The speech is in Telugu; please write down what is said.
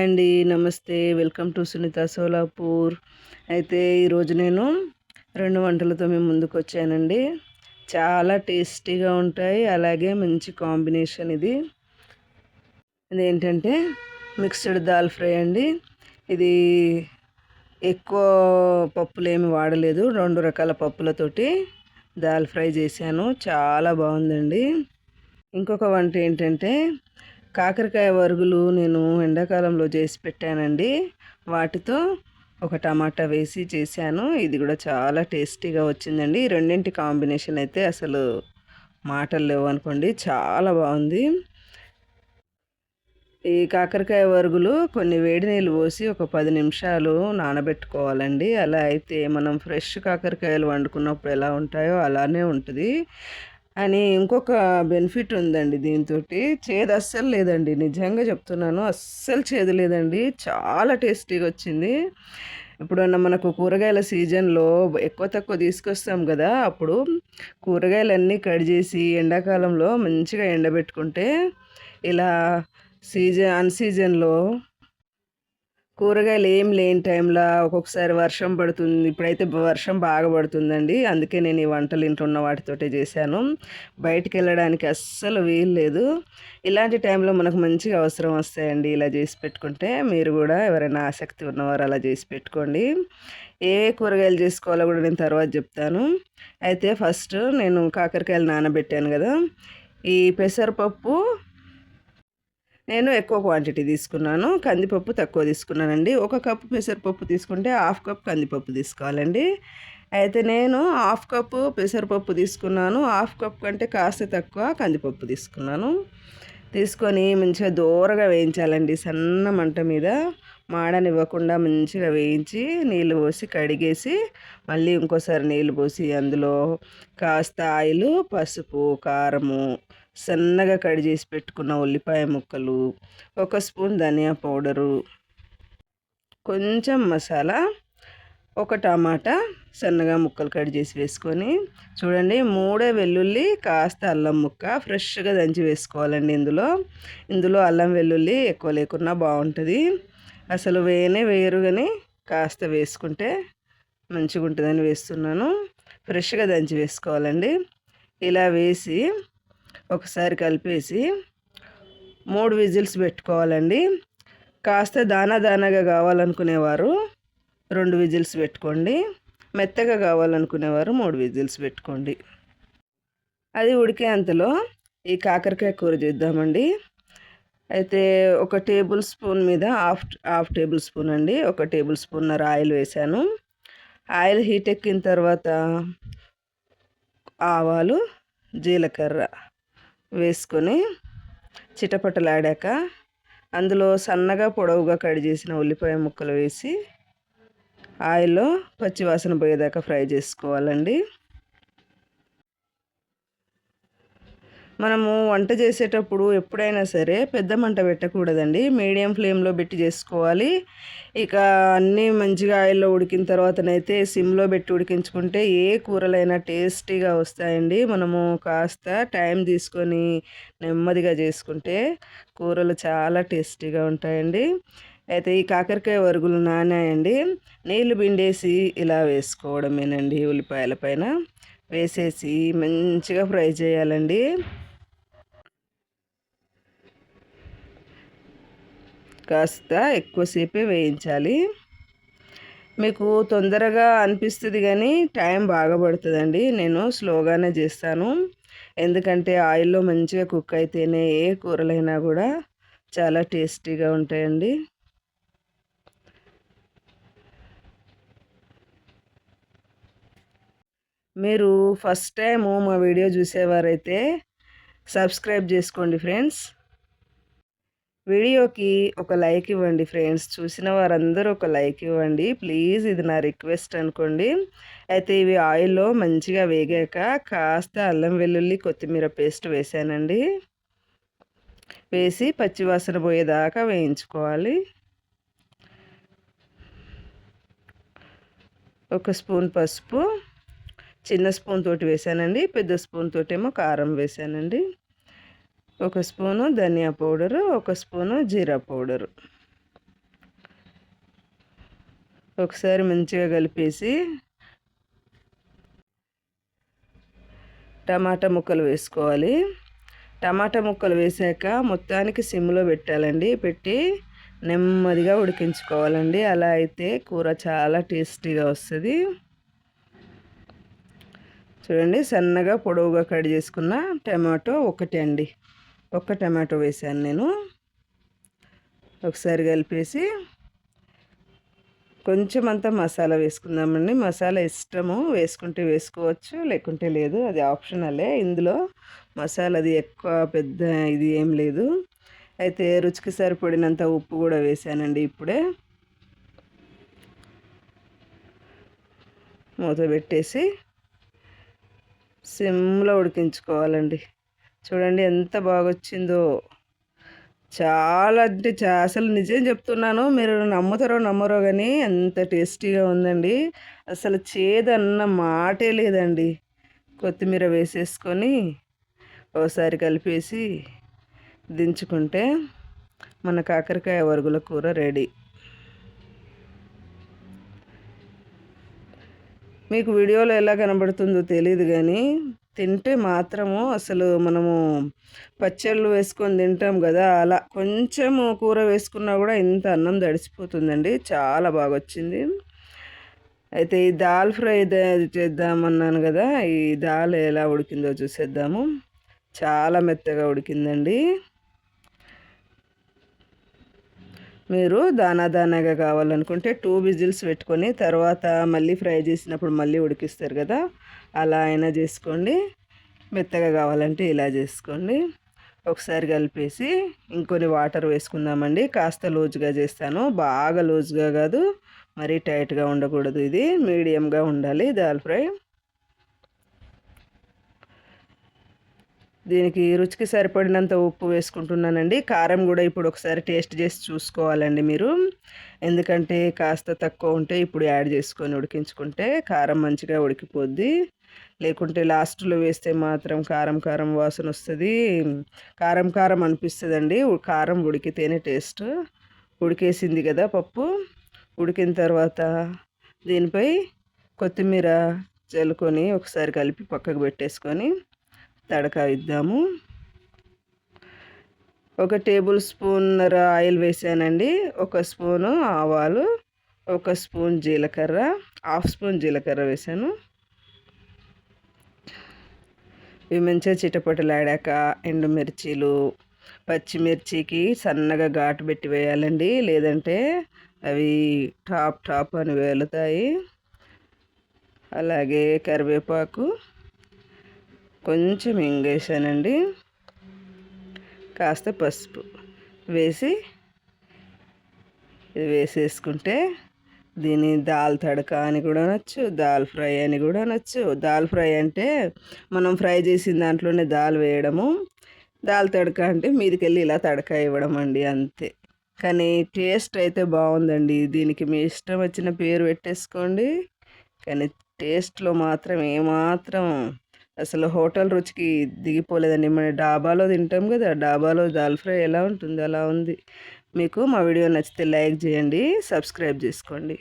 హాయ్ అండి. నమస్తే. Welcome to Sunitha Solapur. అయితే ఈరోజు నేను రెండు వంటలతో మేము ముందుకు వచ్చానండి చాలా టేస్టీగా ఉంటాయి. అలాగే మంచి కాంబినేషన్ ఇది. ఇదేంటంటే మిక్స్డ్ దాల్ ఫ్రై అండి. ఇది ఎక్కువ పప్పులు ఏమి వాడలేదు. రెండు రకాల పప్పులతోటి దాల్ ఫ్రై చేశాను. చాలా బాగుందండి. ఇంకొక వంట ఏంటంటే కాకరకాయ వరుగులు నేను ఎండాకాలంలో చేసి పెట్టానండి. వాటితో ఒక టమాటా వేసి చేశాను. ఇది కూడా చాలా టేస్టీగా వచ్చిందండి. రెండింటి కాంబినేషన్ అయితే అసలు మాటలు లేవు అనుకోండి. చాలా బాగుంది. ఈ కాకరకాయ వరుగులు కొన్ని వేడి నీళ్ళు పోసి ఒక పది నిమిషాలు నానబెట్టుకోవాలండి. అలా అయితే మనం ఫ్రెష్ కాకరకాయలు వండుకున్నప్పుడు ఎలా ఉంటాయో అలానే ఉంటుంది. అని ఇంకొక బెనిఫిట్ ఉందండి దీంతో చేదు అస్సలు లేదండి. నిజంగా చెప్తున్నాను అస్సలు చేదు లేదండి. చాలా టేస్టీగా వచ్చింది. ఇప్పుడన్నా మనకు కూరగాయల సీజన్లో ఎక్కువ తక్కువ తీసుకొస్తాం కదా అప్పుడు కూరగాయలన్నీ కట్ చేసి ఎండాకాలంలో మంచిగా ఎండబెట్టుకుంటే ఇలా సీజన్ అన్ సీజన్లో కూరగాయలు ఏం లేని టైంలో ఒక్కొక్కసారి వర్షం పడుతుంది. ఇప్పుడైతే వర్షం బాగా పడుతుందండి. అందుకే నేను ఈ వంటలు ఇంట్లో ఉన్న వాటితోటే చేశాను. బయటికి వెళ్ళడానికి అస్సలు వీలు లేదు. ఇలాంటి టైంలో మనకు మంచిగా అవసరం వస్తాయండి ఇలా చేసి పెట్టుకుంటే. మీరు కూడా ఎవరైనా ఆసక్తి ఉన్నవారు అలా చేసి పెట్టుకోండి. ఏ కూరగాయలు చేసుకోవాలో కూడా నేను తర్వాత చెప్తాను. అయితే ఫస్ట్ నేను కాకరకాయలు నానబెట్టాను కదా. ఈ పెసరపప్పు నేను ఎక్కువ క్వాంటిటీ తీసుకున్నాను. కందిపప్పు తక్కువ తీసుకున్నానండి. ఒక కప్పు పెసరపప్పు తీసుకుంటే హాఫ్ కప్ కందిపప్పు తీసుకోవాలండి. అయితే నేను హాఫ్ కప్పు పెసరపప్పు తీసుకున్నాను. హాఫ్ కప్ కంటే కాస్త తక్కువ కందిపప్పు తీసుకున్నాను. తీసుకొని మంచిగా దూరగా వేయించాలండి. సన్న మంట మీద మాడనివ్వకుండా మంచిగా వేయించి నీళ్ళు పోసి కడిగేసి మళ్ళీ ఇంకోసారి నీళ్ళు పోసి అందులో కాస్త ఆయిల్ పసుపు కారము సన్నగా కట్ చేసి పెట్టుకున్న ఉల్లిపాయ ముక్కలు ఒక స్పూన్ ధనియా పౌడరు కొంచెం మసాలా ఒక టమాటా సన్నగా ముక్కలు కట్ చేసి వేసుకొని చూడండి మూడే వెల్లుల్లి కాస్త అల్లం ముక్క ఫ్రెష్గా దంచి వేసుకోవాలండి ఇందులో. ఇందులో అల్లం వెల్లుల్లి ఎక్కువ లేకున్నా బాగుంటుంది. అసలు వేయనే వేయరు కానీ కాస్త వేసుకుంటే మంచిగా ఉంటుందని వేస్తున్నాను. ఫ్రెష్గా దంచి వేసుకోవాలండి. ఇలా వేసి ఒకసారి కలిపేసి మూడు విజిల్స్ పెట్టుకోవాలండి. కాస్త దానా దానాగా కావాలనుకునేవారు రెండు విజిల్స్ పెట్టుకోండి. మెత్తగా కావాలనుకునేవారు మూడు విజిల్స్ పెట్టుకోండి. అది ఉడికే అంతలో ఈ కాకరకాయ కూర చేద్దామండి. అయితే ఒక టేబుల్ స్పూన్ మీద హాఫ్ హాఫ్ టేబుల్ స్పూన్ అండి. ఒక టేబుల్ స్పూన్నర ఆయిల్ వేశాను. ఆయిల్ హీట్ ఎక్కిన తర్వాత ఆవాలు జీలకర్ర వేసుకొని చిటపటలాడాక అందులో సన్నగా పొడవుగా కట్ చేసిన ఉల్లిపాయ ముక్కలు వేసి ఆయిల్లో పచ్చివాసన పోయేదాకా ఫ్రై చేసుకోవాలండి. మనము వంట చేసేటప్పుడు ఎప్పుడైనా సరే పెద్ద మంట పెట్టకూడదండి. మీడియం ఫ్లేమ్లో పెట్టి చేసుకోవాలి. ఇక అన్నీ మంచిగా ఆయిల్లో ఉడికిన తర్వాతనైతే సిమ్లో పెట్టి ఉడికించుకుంటే ఏ కూరలైనా టేస్టీగా వస్తాయండి. మనము కాస్త టైం తీసుకొని నెమ్మదిగా చేసుకుంటే కూరలు చాలా టేస్టీగా ఉంటాయండి. అయితే ఈ కాకరకాయ వరుగులు నానాయండి. నీళ్ళు పిండేసి ఇలా వేసుకోవడమేనండి ఉల్లిపాయల పైన. వేసేసి మంచిగా ఫ్రై చేయాలండి. కాస్త ఎక్కువసేపే వేయించాలి. మీకు తొందరగా అనిపిస్తుంది కానీ టైం బాగా పడుతుందండి. నేను స్లోగానే చేస్తాను. ఎందుకంటే ఆయిల్లో మంచిగా కుక్ అయితేనే ఏ కూరలైనా కూడా చాలా టేస్టీగా ఉంటాయండి. మీరు ఫస్ట్ టైము మా వీడియో చూసేవారైతే సబ్స్క్రైబ్ చేసుకోండి ఫ్రెండ్స్. వీడియోకి ఒక లైక్ ఇవ్వండి ఫ్రెండ్స్. చూసిన వారందరూ ఒక లైక్ ఇవ్వండి. ప్లీజ్ ఇది నా రిక్వెస్ట్ అనుకోండి. అయితే ఇవి ఆయిల్లో మంచిగా వేగాక కాస్త అల్లం వెల్లుల్లి కొత్తిమీర పేస్ట్ వేసానండి. వేసి పచ్చివాసన పోయేదాకా వేయించుకోవాలి. ఒక స్పూన్ పసుపు చిన్న స్పూన్ తోటి వేసానండి పెద్ద స్పూన్ తోటేమో కారం వేసానండి. ఒక స్పూను ధనియా పౌడరు ఒక స్పూను జీరా పౌడరు. ఒకసారి మంచిగా కలిపేసి టమాటా ముక్కలు వేసుకోవాలి. టమాటా ముక్కలు వేసాక మొత్తానికి సిమ్లో పెట్టాలండి. పెట్టి నెమ్మదిగా ఉడికించుకోవాలండి. అలా అయితే కూర చాలా టేస్టీగా వస్తుంది. చూడండి సన్నగా పొడవుగా కట్ చేసుకున్న టమాటో ఒకటి అండి. ఒక్క టమాటో వేసాను నేను. ఒకసారి కలిపేసి కొంచెం అంతా మసాలా వేసుకుందామండి. మసాలా ఇష్టము వేసుకుంటే వేసుకోవచ్చు లేకుంటే లేదు. అది ఆప్షనలే. ఇందులో మసాలాది ఎక్కువ పెద్ద ఇది ఏం లేదు. అయితే రుచికి సరిపడినంత ఉప్పు కూడా వేసానండి ఇప్పుడే. మూత పెట్టేసి సిమ్లో ఉడికించుకోవాలండి. చూడండి ఎంత బాగా వచ్చిందో చాలా అంటే అసలు నిజం చెప్తున్నాను మీరు నమ్ముతారో నమ్మరో కానీ ఎంత టేస్టీగా ఉందండి. అసలు చేదన్న మాటే లేదండి. కొత్తిమీర వేసేసుకొని ఒకసారి కలిపేసి దించుకుంటే మన కాకరకాయ వరుగుల కూర రెడీ. మీకు వీడియోలో ఎలా కనబడుతుందో తెలియదు కానీ తింటే మాత్రము అసలు మనము పచ్చళ్ళు వేసుకొని తింటాం కదా అలా కొంచెము కూర వేసుకున్నా కూడా ఇంత అన్నం దడిచిపోతుందండి చాలా బాగా వచ్చింది అయితే ఈ దాల్ ఫ్రై చేద్దామన్నాను కదా ఈ దాల్ ఎలా ఉడికిందో చూసేద్దాము. చాలా మెత్తగా ఉడికిందండి. మీరు దానా దానాగా కావాలనుకుంటే టూ విజిల్స్ పెట్టుకొని తర్వాత మళ్ళీ ఫ్రై చేసినప్పుడు మళ్ళీ ఉడికిస్తారు కదా? అలా అయినా చేసుకోండి. మెత్తగా కావాలంటే ఇలా చేసుకోండి. ఒకసారి కలిపేసి ఇంకొన్ని వాటర్ వేసుకుందామండి. కాస్త లూజ్గా చేస్తాను. బాగా లూజ్గా కాదు మరీ టైట్గా ఉండకూడదు ఇది. మీడియంగా ఉండాలి దాల్ ఫ్రై. దీనికి రుచికి సరిపడినంత ఉప్పు వేసుకుంటున్నానండి. కారం కూడా ఇప్పుడు ఒకసారి టేస్ట్ చేసి చూసుకోవాలండి మీరు. ఎందుకంటే కాస్త తక్కువ ఉంటే ఇప్పుడు యాడ్ చేసుకొని ఉడికించుకుంటే కారం మంచిగా ఉడికిపోద్ది. లేకుంటే లాస్ట్లో వేస్తే మాత్రం కారం కారం వాసన వస్తుంది. కారం కారం అనిపిస్తుందండి. కారం ఉడికితేనే టేస్ట్. ఉడికేసింది కదా పప్పు. ఉడికిన తర్వాత దీనిపై కొత్తిమీర చల్లుకొని ఒకసారి కలిపి పక్కకు పెట్టేసుకొని తడక ఇద్దాము ఒక టేబుల్ స్పూన్నర ఆయిల్ వేసానండి. ఒక స్పూను ఆవాలు ఒక స్పూన్ జీలకర్ర హాఫ్ స్పూన్ జీలకర్ర వేసాను. ఇవి మంచిగా చిటపటలాడాక ఎండుమిర్చీలు పచ్చిమిర్చికి సన్నగా ఘాటు పెట్టి వేయాలండి. లేదంటే అవి టాప్ టాప్ అని వేలుతాయి. అలాగే కరివేపాకు కొంచెం ఇంగేసానండి. కాస్త పసుపు వేసి ఇది వేసేసుకుంటే దీని దాల్ తడక అని కూడా అనొచ్చు దాల్ ఫ్రై అని కూడా అనొచ్చు. దాల్ ఫ్రై అంటే మనం ఫ్రై చేసిన దాంట్లోనే దాల్ వేయడము. దాల్ తడక అంటే మీదికెళ్ళి ఇలా తడక ఇవ్వడం అండి అంతే. కానీ టేస్ట్ అయితే బాగుందండి. దీనికి మీ ఇష్టం వచ్చిన పేరు పెట్టేసుకోండి. కానీ టేస్ట్లో మాత్రం ఏమాత్రం అసలు హోటల్ రుచికి దిగిపోలేదండి. మన డాబాలో తింటాం కదా డాబాలో దాల్ ఫ్రై ఎలా ఉంటుంది అలా ఉంది. మీకు మా వీడియో నచ్చితే లైక్ చేయండి సబ్స్క్రైబ్ చేసుకోండి.